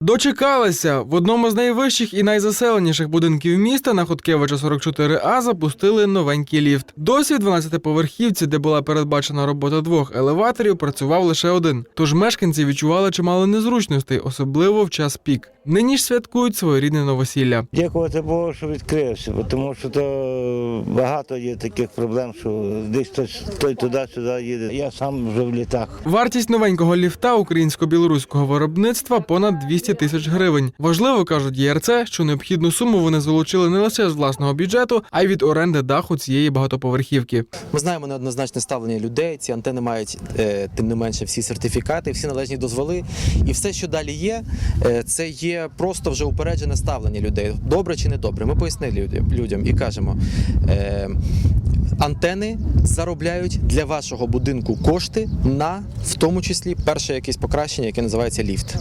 Дочекалися в одному з найвищих і найзаселеніших будинків міста на Хоткевича 44А запустили новенький ліфт. Досі в 12-поверхівці, де була передбачена робота двох елеваторів, працював лише один. Тож мешканці відчували чимало незручностей, особливо в час пік. Нині ж святкують своєрідне новосілля. Дякувати Богу, що відкрився, бо тому що то багато є таких проблем, що десь хтось той туди-сюди їде. Я сам вже в літах. Вартість новенького ліфта українсько-білоруського виробництва понад 200 тисяч гривень. Важливо кажуть ЄРЦ, що необхідну суму вони залучили не лише з власного бюджету, а й від оренди даху цієї багатоповерхівки. Ми знаємо неоднозначне ставлення людей. Ці антени мають е, тим не менше всі сертифікати, всі належні дозволи. І все, що далі є, е, це є просто вже упереджене ставлення людей. Добре чи не добре. Ми пояснили людям, людям і кажемо. Антени заробляють для вашого будинку кошти на в тому числі перше якесь покращення, яке називається ліфт.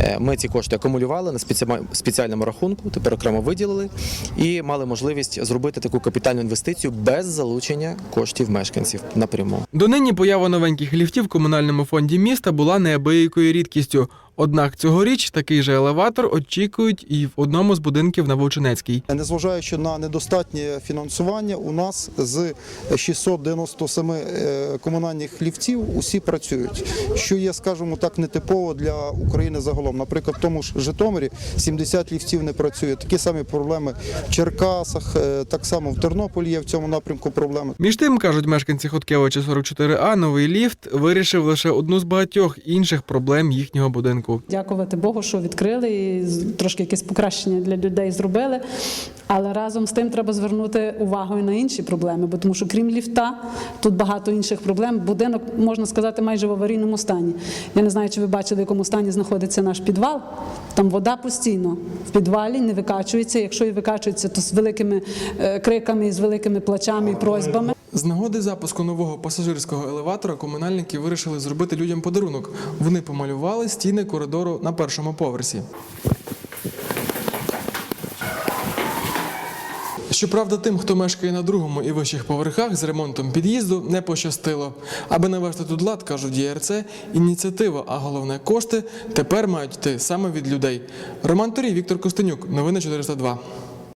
Е, Ми ці кошти акумулювали на спеціа- спеціальному рахунку, тепер окремо виділили і мали можливість зробити таку капітальну інвестицію без залучення коштів мешканців напряму. Донині поява новеньких ліфтів в комунальному фонді міста була неабиякою рідкістю. Однак цьогоріч такий же елеватор очікують і в одному з будинків на Вовчинецькій. Незважаючи на недостатнє фінансування, у нас з 697 е, комунальних ліфтів усі працюють, що є, скажімо так, нетипово для України загалом. Наприклад, в тому ж Житомирі 70 ліфтів не працює. Такі самі проблеми в Черкасах, е, так само в Тернополі є в цьому напрямку проблеми. Між тим, кажуть мешканці Хоткевича 44А, новий ліфт вирішив лише одну з багатьох інших проблем їхнього будинку. Дякувати Богу, що відкрили і трошки якесь покращення для людей зробили. Але разом з тим треба звернути увагу і на інші проблеми, бо тому що крім ліфта, тут багато інших проблем. Будинок можна сказати майже в аварійному стані. Я не знаю, чи ви бачили, в якому стані знаходиться наш підвал. Там вода постійно в підвалі не викачується. Якщо і викачується, то з великими е, криками, з великими плачами і просьбами. З нагоди запуску нового пасажирського елеватора комунальники вирішили зробити людям подарунок. Вони помалювали стіни коридору на першому поверсі. Щоправда, тим, хто мешкає на другому і вищих поверхах з ремонтом під'їзду, не пощастило. Аби навести тут лад, кажуть ЄРЦ, ініціатива, а головне кошти тепер мають йти саме від людей. Роман Торій, Віктор Костенюк, новини 402.